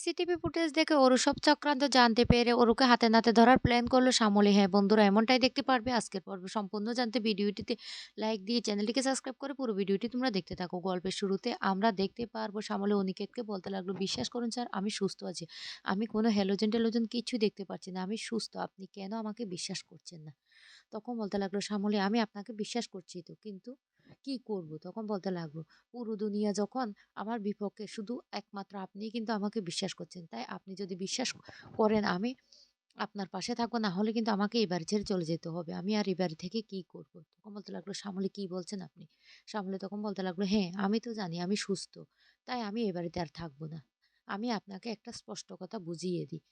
CCTV footage দেখে ওরু সব চক্রান্ত জানতে পেরে ওরুকে হাতে নাতে ধরার প্ল্যান করল শ্যামলী। হ্যাঁ বন্ধুরা এমনটাই দেখতে পারবে আজকের পর্ব। সম্পূর্ণ জানতে ভিডিওটিতে লাইক দিয়ে চ্যানেলটিকে সাবস্ক্রাইব করে পুরো ভিডিওটি তোমরা দেখতে থাকো। গল্পের শুরুতে আমরা দেখতে পারব শ্যামলী অনিকেতকে বলতে লাগল, "বিশ্বাস করুন স্যার আমি সুস্থ আছি। আমি কোনো হ্যালোজেন-ট্যালোজেন কিছুই দেখতে পাচ্ছি না। আমি সুস্থ। আপনি কেন আমাকে বিশ্বাস করছেন না?" তখন বলতে লাগল শ্যামলী, "আমি আপনাকে বিশ্বাস করছি তো কিন্তু কি করব?" তখন বলতে লাগল, "পুরো দুনিয়া যখন আমার বিপক্ষে শুধু একমাত্র আপনিই কিন্তু আমাকে বিশ্বাস করছেন। তাই আপনি যদি বিশ্বাস করেন আমি আপনার পাশে থাকব না হলে কিন্তু আমাকে এই বাড়ি ছেড়ে চলে যেতে হবে। আমি আর এই বাড়ি থেকে কি করব?" তখন বলতে লাগল, "শ্যামলী কি বলছেন আপনি?" শ্যামলী তখন বলতে লাগল, "হ্যাঁ, আমি তো জানি আমি সুস্থ। তাই আমি এ বাড়িতে আর থাকব না। আমি আপনাকে একটা স্পষ্ট কথা বুঝিয়ে দিই।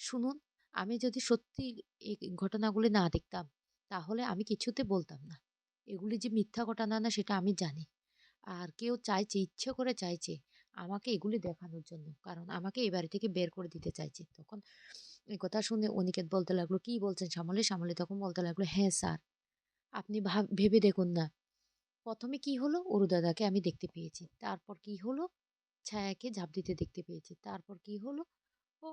শুনুন, আমি যদি সত্যি এই ঘটনাগুলি না দেখতাম তাহলে আমি কিছুতে বলতাম না। এগুলি যে মিথ্যা ঘটনা না সেটা আমি জানি। আর কেউ চাইছে, ইচ্ছে করে চাইছে আমাকে এগুলি দেখানোর জন্য। কারণ আমাকে এই বাড়ি থেকে বের করে দিতে চাইছে। তখন এই কথা শুনে অনিকেত বলতে লাগল, "কি বলছেন শ্যামলী?" শ্যামলী তখন বলতে লাগল, "হ্যাঁ স্যার, আপনি ভাব ভেবে দেখুন না। ১ম এ কি হলো? অরু দাদাকে আমি দেখতে পেয়েছি। তারপর কি হলো? ছায়াকে ঝাঁপ দিতে দেখতে পেয়েছি। তারপর কি হলো? ও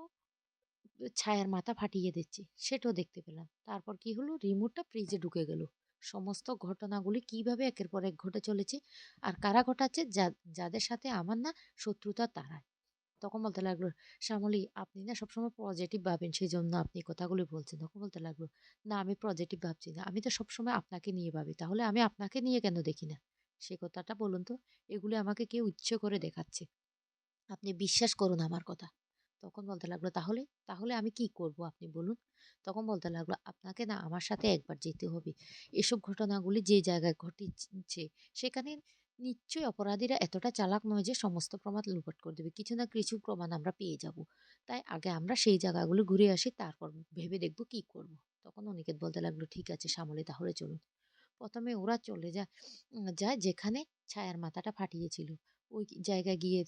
ছায়ার মাথা ফাটিয়ে দিচ্ছে। সেটাও দেখতে পেলাম। তারপর কি হলো? রিমোটটা ফ্রিজে ঢুকে গেল। সমস্ত ঘটনাগুলি কীভাবে একের পর এক ঘটে চলেছে আর কারা ঘটাচ্ছে যাদের সাথে আমার না শত্রুতা তারাই। তখন বলতে লাগল, "শ্যামলী আপনি না সবসময় পজিটিভ ভাবেন সেই জন্য আপনি কথাগুলি বলছেন।" তখন বলতে লাগল, "না আমি পজিটিভ ভাবছি না। আমি তো সবসময় আপনাকে নিয়ে ভাবি। তাহলে আমি আপনাকে নিয়ে কেন দেখি না? সে কথাটা বলুন তো? এগুলি আমাকে কেউ ইচ্ছে করে দেখাচ্ছে। আপনি বিশ্বাস করুন আমার কথা।" তখন বলতে লাগল, "তাহলে? তাহলে আমি কি করব আপনি বলুন?" তখন বলতে লাগল, "আপনাকে না আমার সাথে একবার যেতে হবে। এসব ঘটনাগুলি যে জায়গায় ঘটেছে সেখানে নিশ্চয়ই অপরাধীরা এতটা চালাক নয় যে সমস্ত প্রমাণ লুটপাট করে দেবে। কিছু না কিছু প্রমাণ আমরা পেয়ে যাব। তাই আগে আমরা সেই জায়গাগুলো ঘুরে আসি তারপর ভেবে দেখব কি করব।" তখন অনিকেত বলতে লাগল, "ঠিক আছে শ্যামলী তাহলে চলুন।" প্রথমে ওরা চলে যায় যায় যেখানে ছায়ার মাথাটা ফাটিয়েছিল। ওই জায়গায় গিয়ে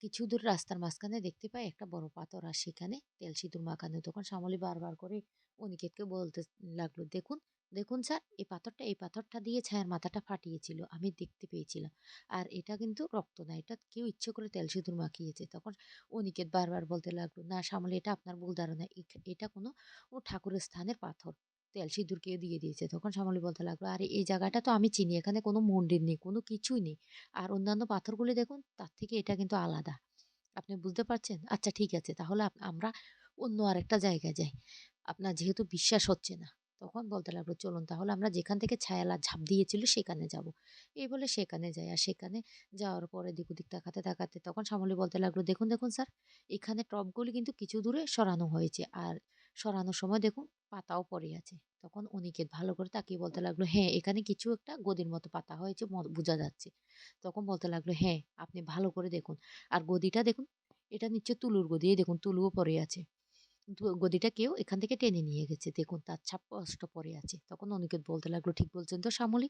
কিছু দূর রাস্তার মাঝখানে দেখতে পাই একটা বড় পাথর আর সেখানে তেল সিঁদুর মাখানো। তখন শ্যামলী বারবার করে অনিকেতকে বলতে লাগল, "দেখুন, দেখুন স্যার এই পাথরটা এই পাথরটা দিয়ে ছায়ার মাথাটা ফাটিয়েছিল। আমি দেখতে পেয়েছিলাম। আর এটা কিন্তু রক্ত না। এটা কেউ ইচ্ছে করে তেল সিঁদুর মাখিয়েছে।" তখন অনিকেত বারবার বলতে লাগল, "না শ্যামলী এটা আপনার ভুল ধারণা। এটা কোনো ঠাকুরের স্থানের পাথর। তেল সিঁদুর কেউ দিয়ে দিয়েছে।" তখন শ্যামলী বলতে লাগল, "আরে এই জায়গাটা তো আমি চিনি। এখানে কোনো মন্দির নেই, কোনো কিছুই নেই। আর অন্যান্য পাথরগুলি দেখুন তার থেকে এটা কিন্তু আলাদা। আপনি বুঝতে পারছেন? আচ্ছা ঠিক আছে তাহলে আমরা অন্য আরেকটা জায়গায় যাই। আপনার যেহেতু বিশ্বাস হচ্ছে না।" তখন বলতে লাগল, "চলুন তাহলে আমরা যেখান থেকে ছায়ালা ঝাঁপ দিয়েছিল সেখানে যাব।" এই বলে সেখানে যাই আর সেখানে যাওয়ার পরে এদিক ওদিক তাকাতে, তাকাতে তখন শ্যামলী বলতে লাগল, "দেখুন, দেখুন স্যার এখানে টপগুলি কিন্তু কিছু দূরে সরানো হয়েছে। আর সরানোর সময় দেখুন পাতাও পড়ে আছে।" তখন অনিকেত ভালো করে তাকিয়ে বলতে লাগল, "হ্যাঁ এখানে কিছু একটা গদির মতো পাতা হয়েছে বোঝা যাচ্ছে।" তখন বলতে লাগল, "হ্যাঁ আপনি ভালো করে দেখুন। আর গদিটা দেখুন এটা নিচ্ছে তুলুর গদি। দেখুন তুলুও পড়ে আছে। গদিটা কেউ এখান থেকে টেনে নিয়ে গেছে। দেখুন তার ছাপ স্পষ্ট পড়ে আছে।" তখন অনিকেত বলতে লাগল, "ঠিক বলছেন তো শ্যামলী।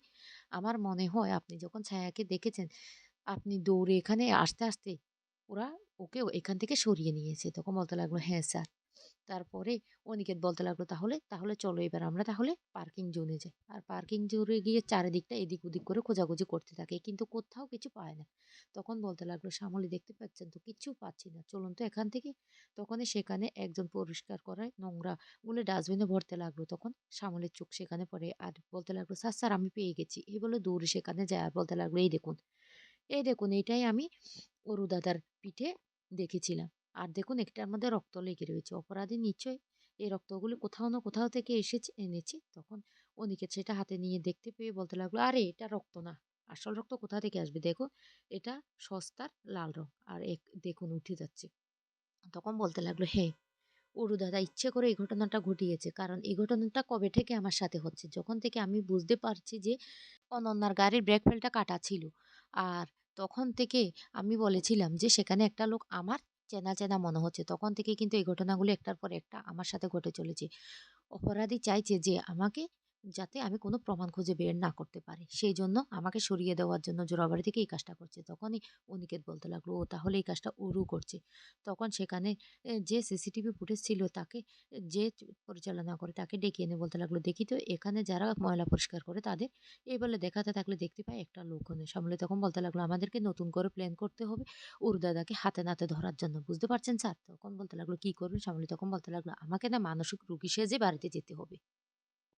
আমার মনে হয় আপনি যখন ছায়াকে দেখেছেন আপনি দৌড়ে এখানে আসতে, আসতে ওরা ওকে এখান থেকে সরিয়ে নিয়েছে।" তখন বলতে লাগল, "হ্যাঁ স্যার।" তারপরে অনিকেত বলতে লাগল, "তাহলে তাহলে চলো এবার আমরা তাহলে পার্কিং জোনে যাই।" আর পার্কিং জোনে গিয়ে চারিদিকটা এদিক ওদিক করে খোঁজাখুঁজি করতে থাকে। কিন্তু কোথাও কিছু পায় না। তখন বলতে লাগল, "শ্যামলী দেখতে পাচ্ছেন তো কিচ্ছু পাচ্ছি না। চলুন তো এখান থেকে।" তখনই সেখানে একজন পরিষ্কার করায় নোংরা বলে ডাস্টবিনে ভরতে লাগল। তখন শ্যামলের চোখ সেখানে পড়ে আর বলতে লাগল, "স্যার, স্যার আমি পেয়ে গেছি।" এই বলে দৌড়ে সেখানে যায় আর বলতে লাগল, "এই দেখুন, এই দেখুন এটাই আমি অরু দাদার পিঠে দেখেছিলাম। আর দেখুন এটার মধ্যে রক্ত লেগে রয়েছে। অপরাধী নিশ্চয়ই এই রক্তগুলো কোথাও না কোথাও থেকে এসেছে এনেছে।" তখন অনিকেত সেটা হাতে নিয়ে দেখতে পেয়ে বলতে লাগল, "আরে এটা রক্ত না। আসল রক্ত কোথা থেকে আসবে? দেখো এটা সস্তার লাল রং। আর এক দেখুন উঠে যাচ্ছে।" তখন বলতে লাগল, "হ্যাঁ, অরু দাদা ইচ্ছে করে এই ঘটনাটা ঘটিয়েছে। কারণ এই ঘটনাটা কবে থেকে আমার সাথে হচ্ছে। যখন থেকে আমি বুঝতে পারছি যে অনন্যার গাড়ির ব্রেক ফেলটা কাটা ছিল। আর তখন থেকে আমি বলেছিলাম যে সেখানে একটা লোক আমার চেনা, চেনা মনে হচ্ছে। তখন থেকে কিন্তু এই ঘটনাগুলো একটার পর একটা আমার সাথে ঘটে চলেছে। অপরাধী চাইছে যে আমাকে যাতে আমি কোনো প্রমাণ খুঁজে বের না করতে পারি। সেই জন্য আমাকে সরিয়ে দেওয়ার জন্য জোরাবাড়ি থেকে এই কাজটা করছে। তখনই অনিকেত বলতে লাগল, "ও তাহলে এই কাজটা ওরও করছে।" তখন সেখানে যে সিসিটিভি ফুটেজ ছিল তাকে যে পরিচালনা করে তাকে ডেকে এনে বলতে লাগল, "দেখি তো এখানে যারা ময়লা পরিষ্কার করে তাদের" এই বলে দেখাতে থাকলে দেখতে পাই একটা লোকও নেই। শ্যামলী তখন বলতে লাগল, "আমাদেরকে নতুন করে প্ল্যান করতে হবে অরু দাদাকে হাতে নাতে ধরার জন্য। বুঝতে পারছেন স্যার?" তখন বলতে লাগল, "কি করবেন?" শ্যামলী তখন বলতে লাগল, "আমাকে না মানসিক রোগী সেজে বাড়িতে যেতে হবে।"